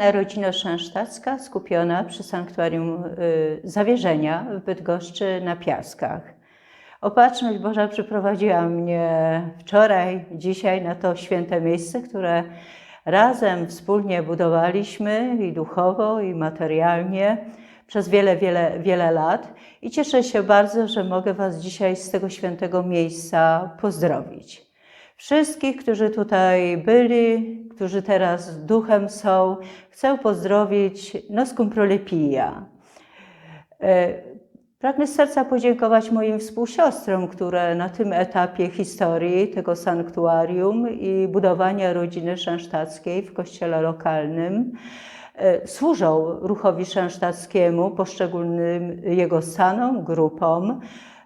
Rodzina szansztacka skupiona przy sanktuarium y, Zawierzenia w Bydgoszczy na Piaskach. Opatrzność Boża przyprowadziła mnie wczoraj, dzisiaj na to święte miejsce, które razem wspólnie budowaliśmy i duchowo, i materialnie przez wiele, wiele, wiele lat. I cieszę się bardzo, że mogę Was dzisiaj z tego świętego miejsca pozdrowić. Wszystkich, którzy tutaj byli, którzy teraz duchem są, chcę pozdrowić Noscum Prolepia. E, Pragnę z serca podziękować moim współsiostrom, które na tym etapie historii tego sanktuarium i budowania rodziny szansztackiej w kościele lokalnym e, służą ruchowi szansztackiemu, poszczególnym jego stanom, grupom,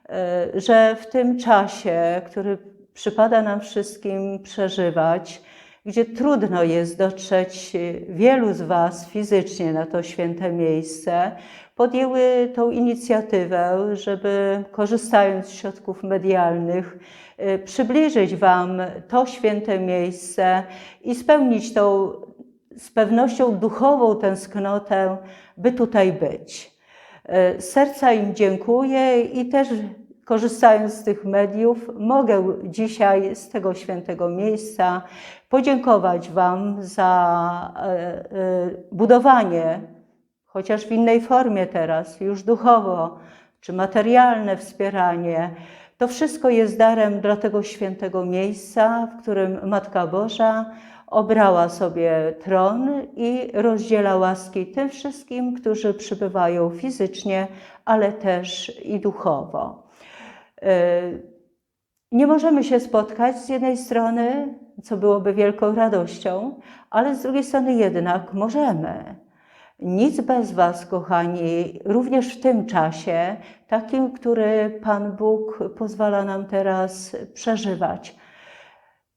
e, że w tym czasie, który przypada nam wszystkim przeżywać, gdzie trudno jest dotrzeć wielu z Was fizycznie na to święte miejsce, podjęły tą inicjatywę, żeby korzystając z środków medialnych, y, przybliżyć Wam to święte miejsce i spełnić tą z pewnością duchową tęsknotę, by tutaj być. Y, serca im dziękuję i też korzystając z tych mediów, mogę dzisiaj z tego świętego miejsca podziękować Wam za y, budowanie chociaż w innej formie teraz, już duchowo czy materialne wspieranie, to wszystko jest darem dla tego świętego miejsca, w którym Matka Boża obrała sobie tron i rozdziela łaski tym wszystkim, którzy przybywają fizycznie, ale też i duchowo. Y, nie możemy się spotkać z jednej strony, co byłoby wielką radością, ale z drugiej strony jednak możemy. Nic bez Was, kochani, również w tym czasie, takim, który Pan Bóg pozwala nam teraz przeżywać.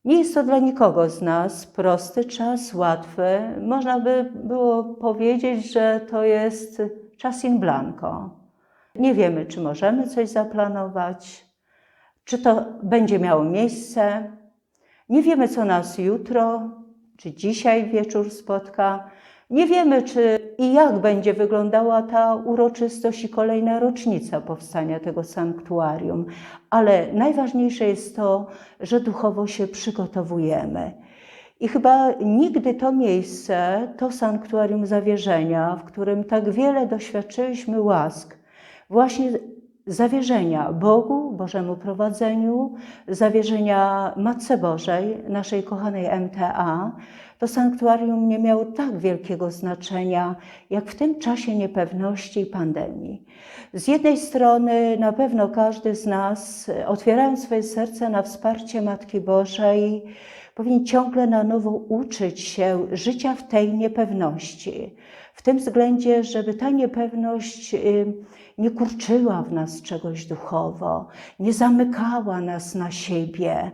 Nie jest to dla nikogo z nas prosty czas, łatwy. Można by było powiedzieć, że to jest czas in blanco. Nie wiemy, czy możemy coś zaplanować, czy to będzie miało miejsce. Nie wiemy, co nas jutro, czy dzisiaj wieczór spotka. Nie wiemy, czy i jak będzie wyglądała ta uroczystość i kolejna rocznica powstania tego sanktuarium, ale najważniejsze jest to, że duchowo się przygotowujemy. I chyba nigdy to miejsce, to sanktuarium zawierzenia, w którym tak wiele doświadczyliśmy łask, właśnie zawierzenia Bogu, Bożemu prowadzeniu, zawierzenia Matce Bożej, naszej kochanej MTA, to sanktuarium nie miało tak wielkiego znaczenia, jak w tym czasie niepewności i pandemii. Z jednej strony na pewno każdy z nas, otwierając swoje serce na wsparcie Matki Bożej, powinien ciągle na nowo uczyć się życia w tej niepewności. Tym względzie, żeby ta niepewność y, nie kurczyła w nas czegoś duchowo, nie zamykała nas na siebie,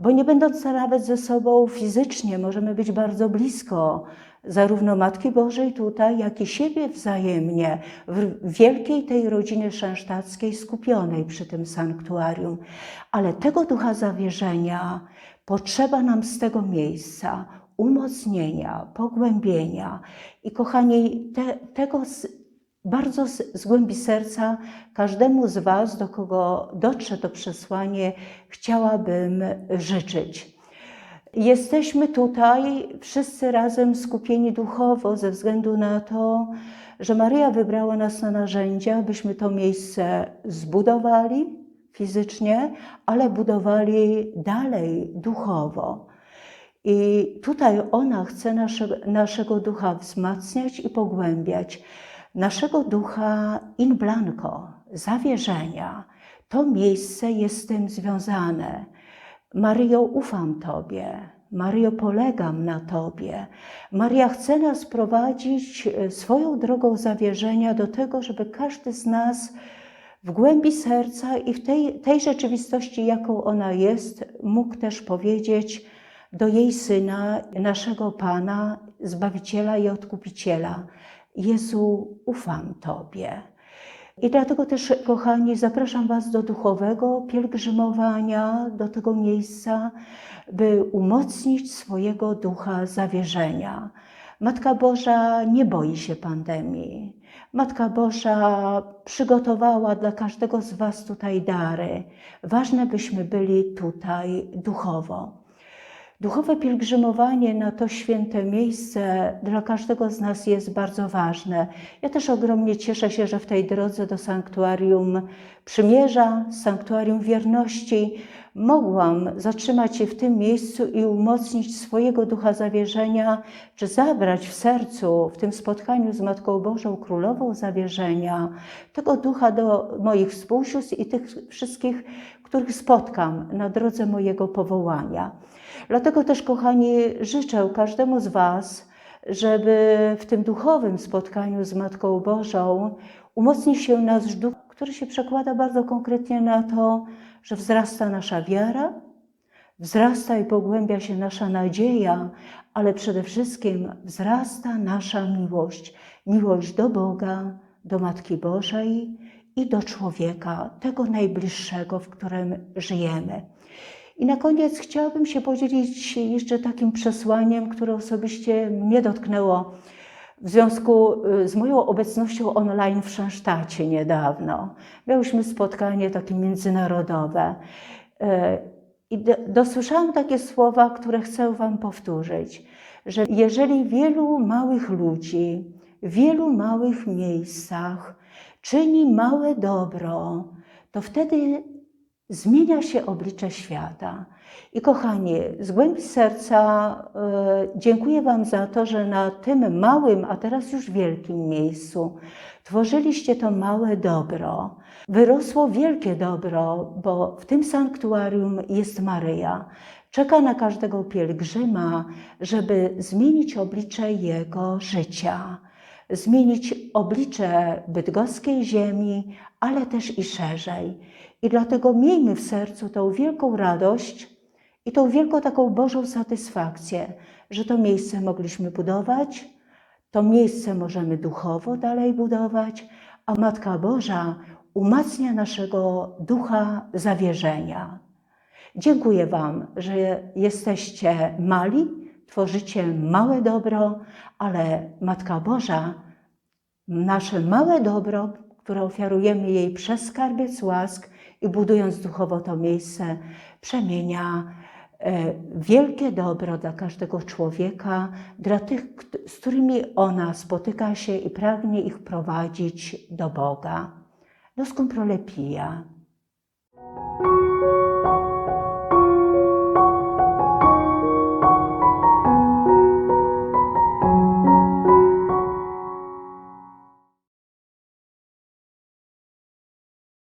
bo nie będąc nawet ze sobą fizycznie, możemy być bardzo blisko zarówno Matki Bożej tutaj, jak i siebie wzajemnie w wielkiej tej rodzinie szansztackiej skupionej przy tym sanktuarium. Ale tego ducha zawierzenia potrzeba nam z tego miejsca umocnienia, pogłębienia. I kochani, te, tego bardzo z, z, głębi serca każdemu z Was, do kogo dotrze to przesłanie, chciałabym życzyć. Jesteśmy tutaj wszyscy razem skupieni duchowo ze względu na to, że Maryja wybrała nas na narzędzia, byśmy to miejsce zbudowali fizycznie, ale budowali dalej duchowo. I tutaj ona chce nasze, naszego ducha wzmacniać i pogłębiać naszego ducha in blanco, zawierzenia. To miejsce jest z tym związane. Maryjo, ufam Tobie. Maryjo, polegam na Tobie. Maria chce nas prowadzić e, swoją drogą zawierzenia do tego, żeby każdy z nas w głębi serca i w tej, tej rzeczywistości, jaką ona jest, mógł też powiedzieć do jej syna, naszego Pana, Zbawiciela i Odkupiciela. Jezu, ufam Tobie. I dlatego też, kochani, zapraszam Was do duchowego pielgrzymowania, do tego miejsca, by umocnić swojego ducha zawierzenia. Matka Boża nie boi się pandemii. Matka Boża przygotowała dla każdego z Was tutaj dary. Ważne, byśmy byli tutaj duchowo. Duchowe pielgrzymowanie na to święte miejsce dla każdego z nas jest bardzo ważne. Ja też ogromnie cieszę się, że w tej drodze do sanktuarium przymierza, sanktuarium wierności, mogłam zatrzymać się w tym miejscu i umocnić swojego ducha zawierzenia, czy zabrać w sercu, w tym spotkaniu z Matką Bożą, Królową Zawierzenia, tego ducha do moich współsióstr i tych wszystkich, których spotkam na drodze mojego powołania. Dlatego też, kochani, życzę każdemu z Was, żeby w tym duchowym spotkaniu z Matką Bożą umocnił się nasz duch, który się przekłada bardzo konkretnie na to, że wzrasta nasza wiara, wzrasta i pogłębia się nasza nadzieja, ale przede wszystkim wzrasta nasza miłość. Miłość do Boga, do Matki Bożej i do człowieka, tego najbliższego, w którym żyjemy. I na koniec chciałabym się podzielić jeszcze takim przesłaniem, które osobiście mnie dotknęło w związku y, z moją obecnością online w Szansztacie niedawno. Miałyśmy spotkanie takie międzynarodowe. Y, I dosłyszałam takie słowa, które chcę Wam powtórzyć, że jeżeli wielu małych ludzi w wielu małych miejscach czyni małe dobro, to wtedy zmienia się oblicze świata. I kochani, z głębi serca y, dziękuję Wam za to, że na tym małym, a teraz już wielkim miejscu tworzyliście to małe dobro. Wyrosło wielkie dobro, bo w tym sanktuarium jest Maryja. Czeka na każdego pielgrzyma, żeby zmienić oblicze jego życia, zmienić oblicze bydgoskiej ziemi, ale też i szerzej. I dlatego miejmy w sercu tą wielką radość i tą wielką taką Bożą satysfakcję, że to miejsce mogliśmy budować, to miejsce możemy duchowo dalej budować, a Matka Boża umacnia naszego ducha zawierzenia. Dziękuję Wam, że jesteście mali, tworzycie małe dobro, ale Matka Boża, nasze małe dobro, które ofiarujemy jej przez skarbiec łask i budując duchowo to miejsce, przemienia e, wielkie dobro dla każdego człowieka, dla tych, z którymi ona spotyka się i pragnie ich prowadzić do Boga. Lo scomprolepia.